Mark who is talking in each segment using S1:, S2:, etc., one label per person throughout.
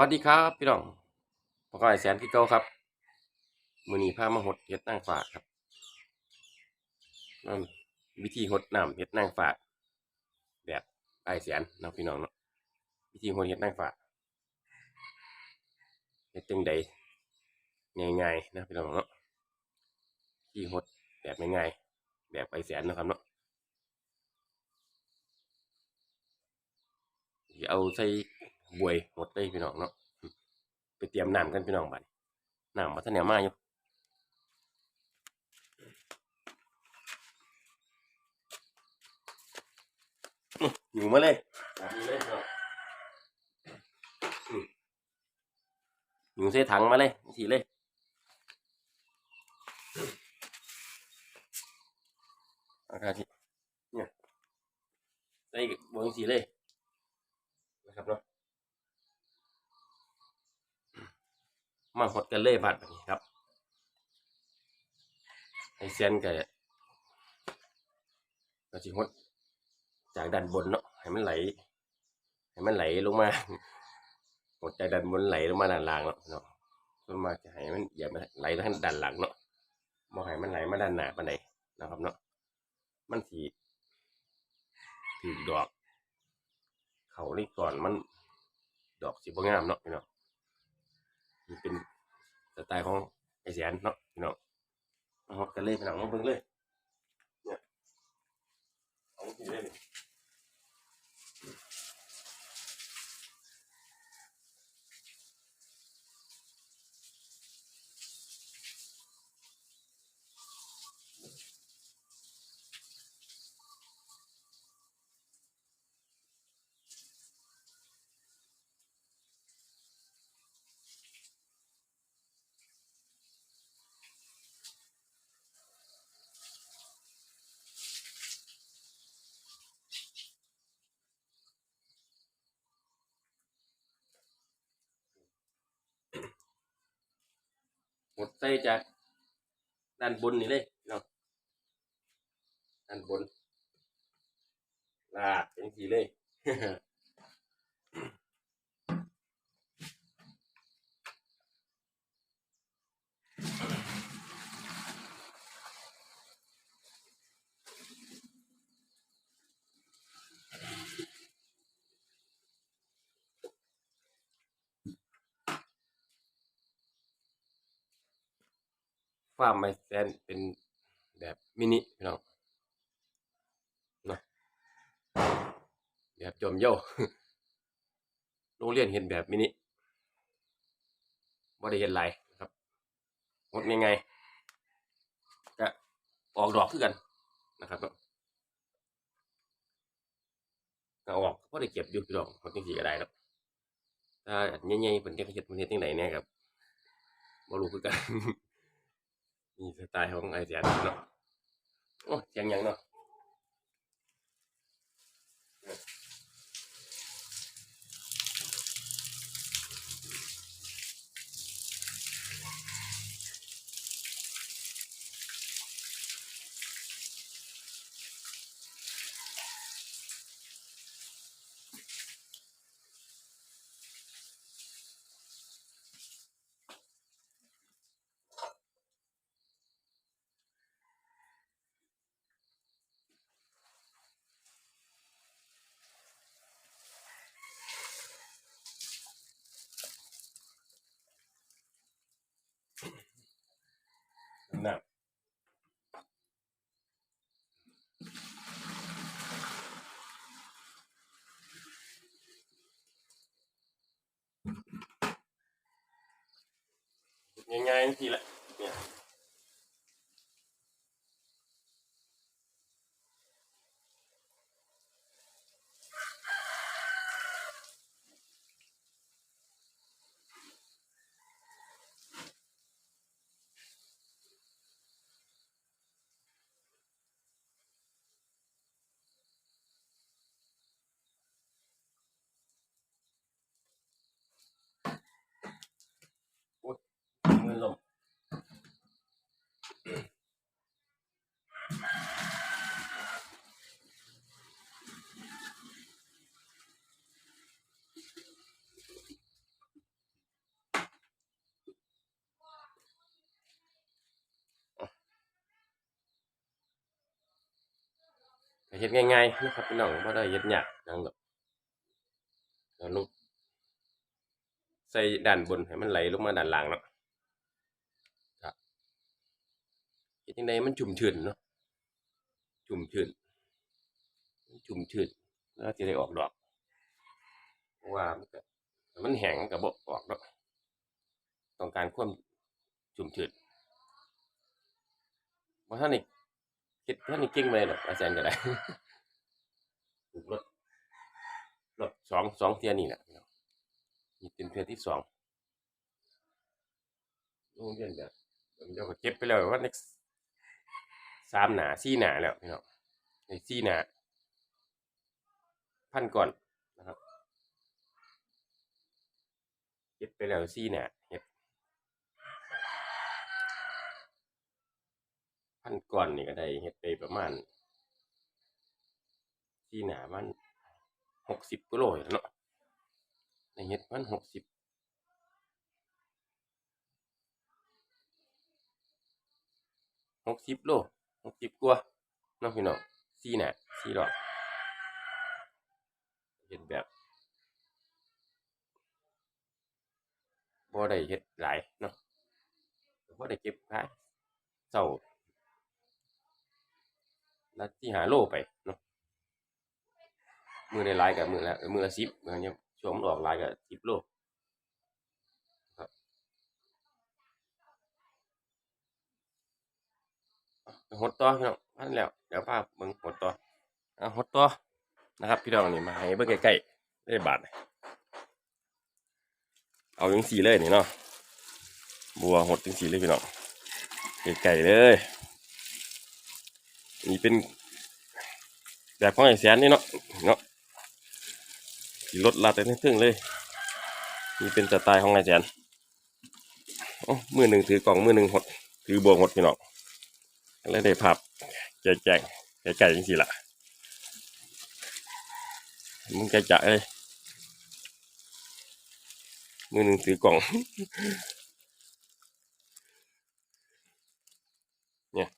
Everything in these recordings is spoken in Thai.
S1: วัสดีครับ พี่น้องพอก็ไอแสนพี่เก้าครับ มือนี้พามาหดเห็ดนางฝากครับนั่นวิธีหดน้ำเห็ดนางฝากแบบไอแสนเนาะพี่น้องเนาะวิธีหดเห็ดนางฝากเห็ดจังใดง่ายๆนะพี่น้องเนาะที่หดแบบง่ายๆแบบไอแสนนะครับเนาะอย่าเอาใส่ บวยหมดเลยพี่น้องเนาะไปเตรียมน้ำกันพี่น้องบัดนี้น้ำมาท่านแนวมาอยู่อื้ออยู่มาเลยแบบนี้เลยพี่น้องอื้ออยู่ใส่ถังมาเลยทีเลยอาการที่เนี่ยใส่บนสีเลยนะครับเนาะ มาหดกันเลยบัดแบบนี้ครับไอเซียนก็ก็สิหดจากด้านบนเนาะให้มันไหล ให้มันไหลลงมาหดจากด้านบนไหลลงมาด้านล่างเนาะเนาะส่วนมาจะให้มันอย่ามาไหลทางด้านหลังเนาะบ่ให้มันไหลมาด้านหน้าปานใดนะครับเนาะมันสีถือดอก เขานี่ก่อนมัน ดอกสิบ่งามเนาะพี่น้อง มันเป็นสไตล์ของไอแสนเนาะพี่น้องมาฮอดกันเลยพี่น้องมาเบิ่งเลยเนี่ยเอาสิเลยนี่ หมดใส่จากด้านบนนี่เลยเนาะด้านบนลากเป็นทีเลย ฟาร์มไมแซนเป็นแบบมินิพี่น้องนะแบบจอมโย่โรงเรียนเห็นแบบมินิบ่ได้เห็นหลายนะครับหมดยังไงก็ออกดอกคือกันนะครับก็ออกก็ได้เก็บอยู่พี่น้องคนจริงๆก็ได้แล้วถ้าอันใหญ่ๆเป็นเด็กเฮ็ดมันเฮ็ดจังไดเนี่ยครับบ่รู้คือกัน นี่สไตล์ของไอเสียนเนาะโอ้เสียงหยังเนาะน้ำ ง่ายๆทีละเนี่ย มัลมเห็ดง่ายๆนะครับพี่น้องบ่ได้เห็หยักนั่งแลบเราลุกใส่ด้านบนให้มันไหลลงมาด้านล่างเนาะ เฮ็ดจังไดมันชุ่มชื้นเนาะชุ่มชื้นชุ่มชื้นแล้วสิได้ออกดอกเพราะว่ามันก็มันแห้งมันก็บ่ออกดอกต้องการความชุ่มชื้นบ่ทันได้เฮ็ดบ่ทันได้เก่งปานใดดอกอาจารย์ก็ได้ปลูกรถรถสองสองเที่ยนี่แหละพี่น้องนี่เป็นเที่ยที่สองโรงเรียนแบบเดี๋ยวก็เก็บไปแล้วว่า next ามหนาสี่หนาแล้วพี่น้องในสี่หนาพันก่อนนะครับเก็บไปแล้วสี่หนาเห็ดพันก่อนนี่ก็ได้เห็ดไปประมาณสี่หนามันหกสิบกิโลอยู่เนาะในเห็ดมันหกสิบหกสิบโล หกสิบกว่าเนาะพี่น้องสี่หนาสี่รอบเห็ดแบบบ่ได้เฮ็ดหลายเนาะบ่ได้เก็บขายเศร้าและที่หาโลไปเนาะมือในไลน์กับมือละมือละสิบมือเนี่ยช่วงออกไลน์กับสิบโลครับไป หดต่อพี่น้องพันแล้วเดี๋ยวภาพเบิ่งหดต่อเอาหดต่อนะครับ พี่น้องนี่มาให้เบิ่งใกล้ๆได้บาทเอาจังสีเลยนี่เนาะบัวหดจังสีเลยพี่น้องไก่ๆเลย นี่เป็นแบบของไอ้แสนนี่เนาะเนาะขี่รถลาดไปทึ่งเลย นี่เป็นสไตล์ของนายแจนโอ้มือหนึ่งถือกล่องมือหนึ่งหดถือบัวหดพี่น้อง แล้วได้ภาพแจกแจงไก่ๆจริงๆล่ะมึงแกจะเลยมือหนึ่งถือกล่อง เนี่ย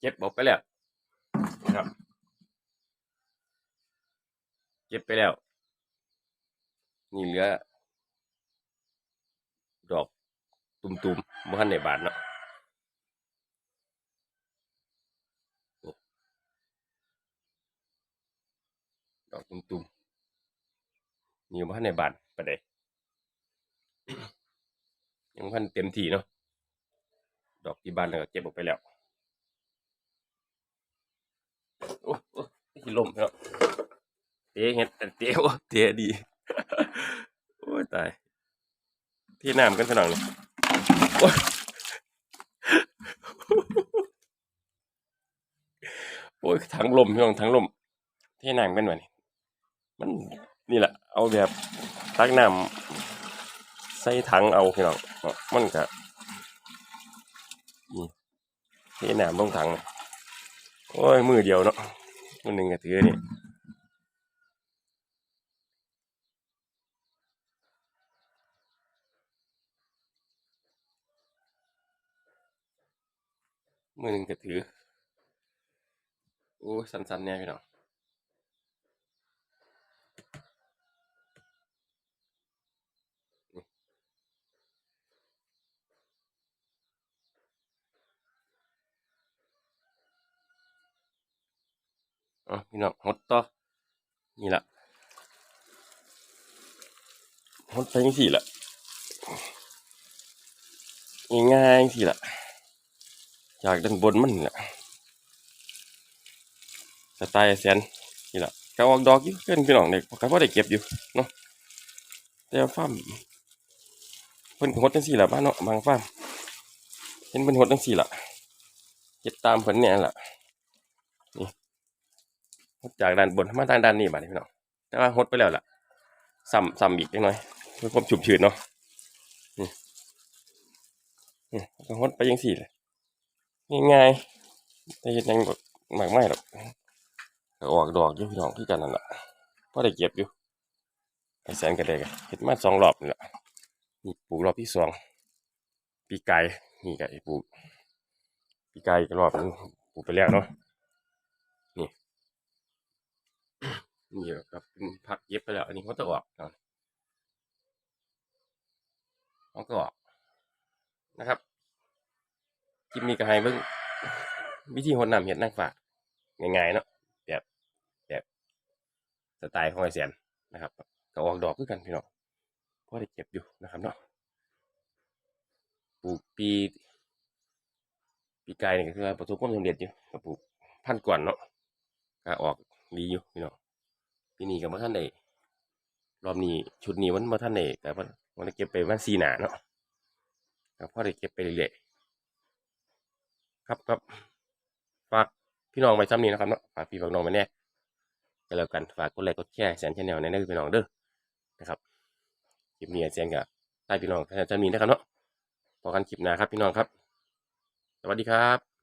S1: เก็บบอกไปแล้วครับเก็บไปแล้ว นี่เหลือ ดอกตุ่มๆบ้านในบานเนาะ อกตุ่มๆนี่บ้านในบานประเดยังพันเต็มที่เนาะดอกที่บ้านเราก็เก็บออกไปแล้วโอ้โอ้ที่ลมเนาะเตะเห็ดแต่เตะโอ้เตะดีโอ้ยตายที่น้ำกันขนาดนี้โอ้ยโอ้ยถังลมพี่น้องถังลมที่น้ำกันวะนี่ มันนี่แหละ เอาแบบตักน้ำใส่ถังเอาพี่น้องเนาะมันก็นี่ที่น้ำลงถัง โอ้ย มือเดียวเนาะมือหนึ่งก็ถือนี่มือหนึ่งก็ถือ โอ้ยสันๆเนี่ยพี่น้อง อ๋อพี่น้องหดต่อนี่ละหดไปยังสี่ละง่ายๆสิละจากด้านบนมันนี่ละสไตล์แสนนี่ละก็ออกดอกอยู่เพื่อนพี่น้องเด็กก็พอได้เก็บอยู่เนาะแต่ว่ามเพิ่นหดจังสี่ละบ้านเนาะบางฟ้ามเห็นเพิ่นหดจังสี่ละเฮ็ดตามเพิ่นเนี่ยล่ะนี่หด จากด้านบนมาด้านด้านนี้บัดนี้พี่น้องแต่ว่าหดไปแล้วล่ะซ้ำซ้ำอีกจังหน่อยเพื่อความชุ่มชื้นเนาะนี่นี่ก็หดไปจังสี่เลยง่ายๆแต่เฮ็ดหยังบ่มากมายหรอกออกดอกอยู่พี่น้องคือกันนั่นแหละพอได้เก็บอยู่ไอ้แสนก็ได้ก็เฮ็ดมาสองรอบนี่ละนี่ปลูกรอบที่สองปีไกายนี่ก็ไอ้ปลูกปีไกายอีกรอบนึงปลูกไปแล้วเนาะนี่ นี่ครับเป็นพักเย็บไปแล้ว อันนี้เขาจะออกนะเขาก็ออกนะครับคลิปนี้ก็ให้เบิ่งวิธีหดน้ำเห็ดนางฝากง่ายๆเนาะแบบแบบสไตล์ของไอแสนนะครับก็ออกดอกคือกันพี่น้องพอได้เก็บอยู่นะครับเนาะปลูกปีปีกายนี่ก็คือประสบความสำเร็จอยู่ก็ปลูกพันก่อนเนาะก็ออกดีอยู่พี่น้อง ปีนี้ก็บ่ทันได้รอบนี้ชุดนี้มันบ่ทันได้แต่ว่ามันได้เก็บไปวันสีหนาเนาะก็พอได้เก็บไปเรื่อยๆครับครับฝากพี่น้องไว้ซ้ำนี้นะครับเนาะฝากพี่ฝากน้องไว้แน่ก็แล้วกันฝากกดไลค์กดแชร์แสนชแนลในนั้นพี่น้องเด้อนะครับคลิปนี้แสนกับใต้พี่น้องแสนจะมีนะครับเนาะพอกันคลิปหน้าครับพี่น้องครับ สวัสดีครับ